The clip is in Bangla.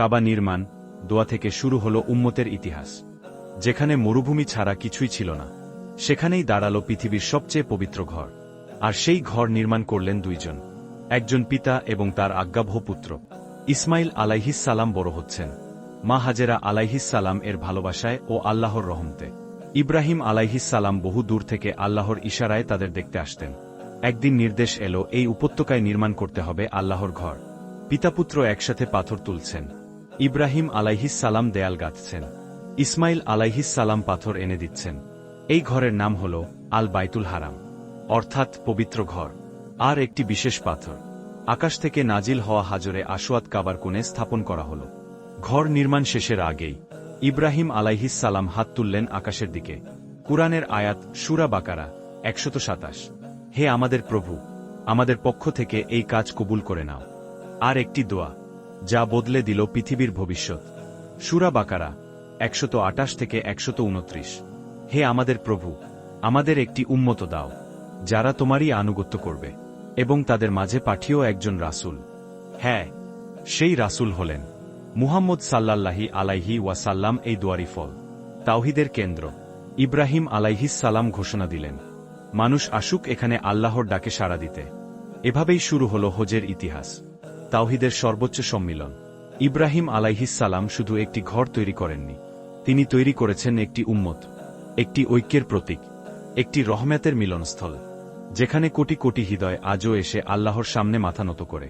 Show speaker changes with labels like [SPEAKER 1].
[SPEAKER 1] কাবা নির্মাণ দোয়া থেকে শুরু হল উম্মতের ইতিহাস, যেখানে মরুভূমি ছাড়া কিছুই ছিল না। সেখানেই দাঁড়াল পৃথিবীর সবচেয়ে পবিত্র ঘর। আর সেই ঘর নির্মাণ করলেন দুইজন, একজন পিতা এবং তার আজ্ঞাবহ পুত্র। ইসমাইল সালাম বড় হচ্ছেন। মা হাজেরা সালাম এর ভালোবাসায় ও আল্লাহর রহমতে। ইব্রাহিম সালাম বহু দূর থেকে আল্লাহর ইশারায় তাদের দেখতে আসতেন। একদিন নির্দেশ এলো, এই উপত্যকায় নির্মাণ করতে হবে আল্লাহর ঘর। পিতাপুত্র একসাথে পাথর তুলছেন। ইব্রাহিম আলাইহিস সালাম দেয়াল গাঁথছেন। ইসমাইল আলাইহিস সালাম পাথর এনে দিচ্ছেন। এই ঘরের নাম হল আল বাইতুল হারাম, অর্থাৎ পবিত্র ঘর। আর একটি বিশেষ পাথর। আকাশ থেকে নাজিল হওয়া হাজরে আসোয়াত কাবার কোণে স্থাপন করা হল। ঘর নির্মাণ শেষের আগেই ইব্রাহিম আলাইহিস সালাম হাত তুললেন আকাশের দিকে। কুরআনের আয়াত সুরা বাকারা, একশত সাতাশ। হে আমাদের প্রভু, আমাদের পক্ষ থেকে এই কাজ কবুল করে নাও। আর একটি দোয়া যা বদলে দিল পৃথিবীর ভবিষ্যৎ। সুরা বাকারা, একশত আটাশ থেকে একশত উনত্রিশ। হে আমাদের প্রভু, আমাদের একটি উম্মত দাও, যারা তোমারই আনুগত্য করবে, এবং তাদের মাঝে পাঠিয়েও একজন রাসূল। হ্যাঁ সেই রাসূল হলেন মুহাম্মদ সাল্লাল্লাহি আলাইহি ওয়াসাল্লাম এই দুয়ারি ফল, তাওহিদের কেন্দ্র। ইব্রাহিম সালাম ঘোষণা দিলেন, মানুষ আসুক এখানে আল্লাহর ডাকে সাড়া দিতে। এভাবেই শুরু হল হজের ইতিহাস। তাওহিদের সর্বোচ্চ সম্মিলন। ইব্রাহিম সালাম শুধু একটি ঘর তৈরি করেননি, তিনি তৈরি করেছেন একটি উম্মত, একটি ঐক্যের প্রতীক, একটি রহমতের মিলনস্থল, যেখানে কোটি কোটি হৃদয় আজও এসে আল্লাহর সামনে মাথা নত করে।